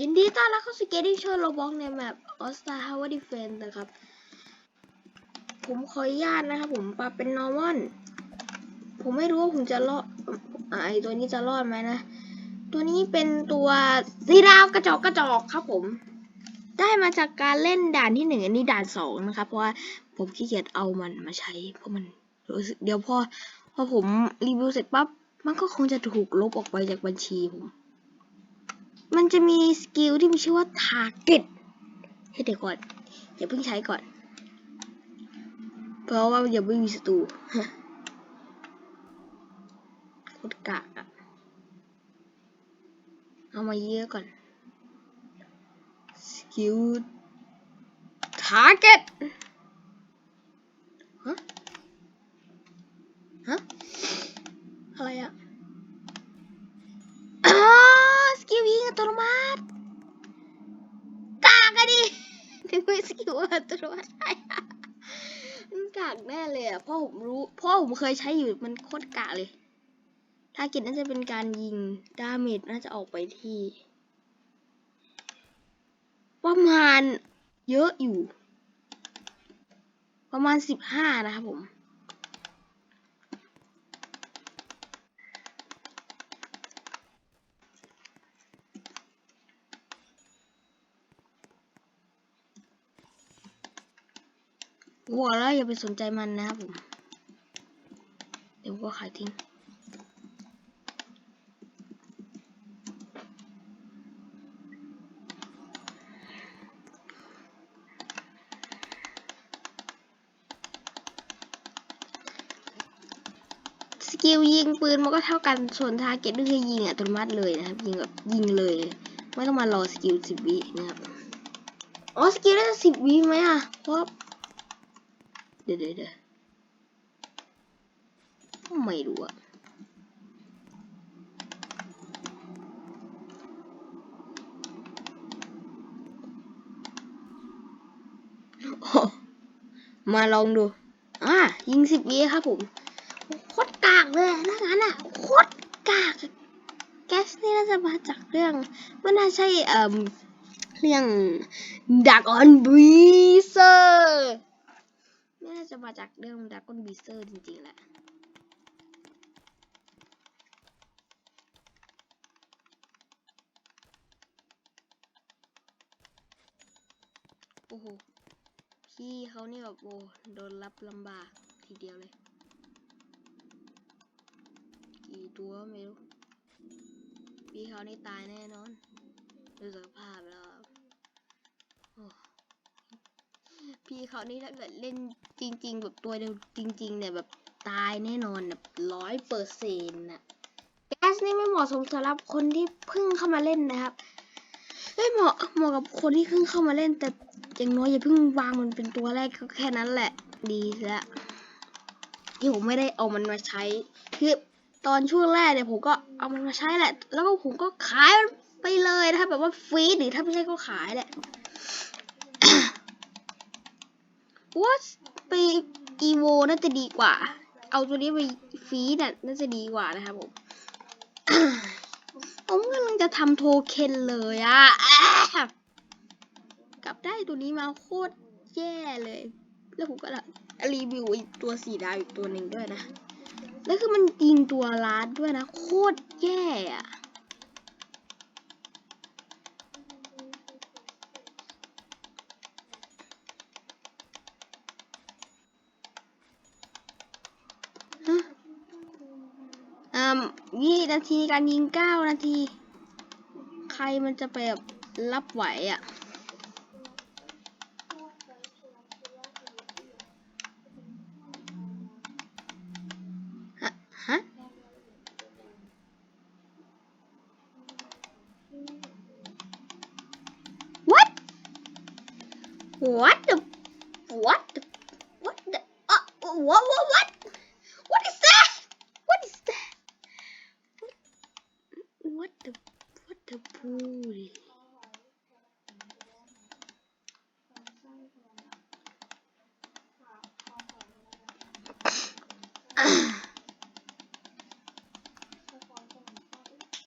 ยินดีต้อนรับเข้าสู่เกมที่ช่วยโรบอกในแมปออสตาฮาวดิเฟนนะครับ ผมขออนุญาตนะครับผมปรับเป็นนอร์มอนผมไม่รู้ว่าผมจะรอดไอตัวนี้จะรอดไหมนะ ตัวนี้เป็นตัวสีดาวกระจอกกระจอกครับผม ได้มาจากการเล่นด่านที่หนึ่งอันนี้ด่านสองนะครับ เพราะว่าผมขี้เกียจเอามันมาใช้ เพราะมันรู้สึกเดี๋ยวพอพอผมรีวิวเสร็จปั๊บมันก็คงจะถูกลบออกไปจากบัญชีผม มันจะมีสกิลที่มีชื่อว่า target ให้เดี๋ยวก่อน อย่าเพิ่งใช้ก่อน เพราะว่าย่าไม่มีศัตรูโคตรกากอะเอามาเยอะก่อน สกิล target ฮะ ฮะ อะไรอะอ๋อสกิลยิงอัตโนมัติกากอะดิถึงไม่สกิลอัตโนมัติใช่มันกากแน่เลยอะพ่อผมรู้พ่อผมเคยใช้อยู่มันโคตรกากเลยทาร์เก็ตน่าจะเป็นการยิงดาเมจน่าจะออกไปที่ประมาณเยอะอยู่ ประมาณสิบห้านะครับผม หัวแล้วอย่าไปสนใจมันนะครับผม เดี๋ยวก็ขายทิ้ง สกิลยิงปืนมันก็เท่ากันส่วนทาร์เก็ตก็คือยิงอัตโนมัติเลยนะครับ ยิงแบบยิงเลย ไม่ต้องมารอสกิลสิบวินะครับ อ๋อ สกิลได้สิบวิไหมอะเพราะ เดี๋ยวเดี๋ยวเดี๋ยวไม่รู้อะมาลองดู อะยิงสิบวิครับผม โคตรกากเลยอะนะงั้นอะ โคตรกาก แก๊สนี่น่าจะมาจากเรื่องไม่น่าใช่เอ่อเรื่องดักออนบีเซอร์ น่าจะมาจากเรื่องดักออนบีเซอร์จริงๆแหละโอ้โหพี่เขานี่แบบโอ้โดนรับลำบากทีเดียวเลย กี่ตัวไม่รู้พี่เขานี่ตายแน่นอนดูสภาพแล้วโอ้ พี่เขานี่ถ้าเกิดเล่นจริง ๆ แบบตัวเดียวจริง ๆ เนี่ยแบบตายแน่นอนแบบร้อยเปอร์เซ็นต์น่ะแก๊สนี่ไม่เหมาะสมสำหรับคนที่เพิ่งเข้ามาเล่นนะครับเอ้ยเหมาะเหมาะกับคนที่เพิ่งเข้ามาเล่น แต่อย่างน้อยอย่าเพิ่งวางมันเป็นตัวแรกก็แค่นั้นแหละ ดีแล้วที่ผมไม่ได้เอามันมาใช้คือตอนช่วงแรกเนี่ยผมก็เอามันมาใช้แหละ แล้วก็ผมก็ขายไปเลยนะครับแบบว่าฟรีหรือถ้าไม่ใช่ก็ขายแหละ ว่าไปอีโวน่าจะดีกว่า เอาตัวนี้ไปฟรีน่ะน่าจะดีกว่านะครับผมผมกำลังจะทำโทเค็นเลยอะกลับได้ตัวนี้มาโคตรแย่เลย แล้วผมก็รีวิวอีกตัวสีดาวอีกตัวหนึ่งด้วยนะ แล้วคือมันยิงตัวลาดด้วยนะ โคตรแย่อะ ยี่นาทีการยิงเก้านาที ใครมันจะไปรับไหวอะฮะ what the what the what the uh, what what what ยอ่า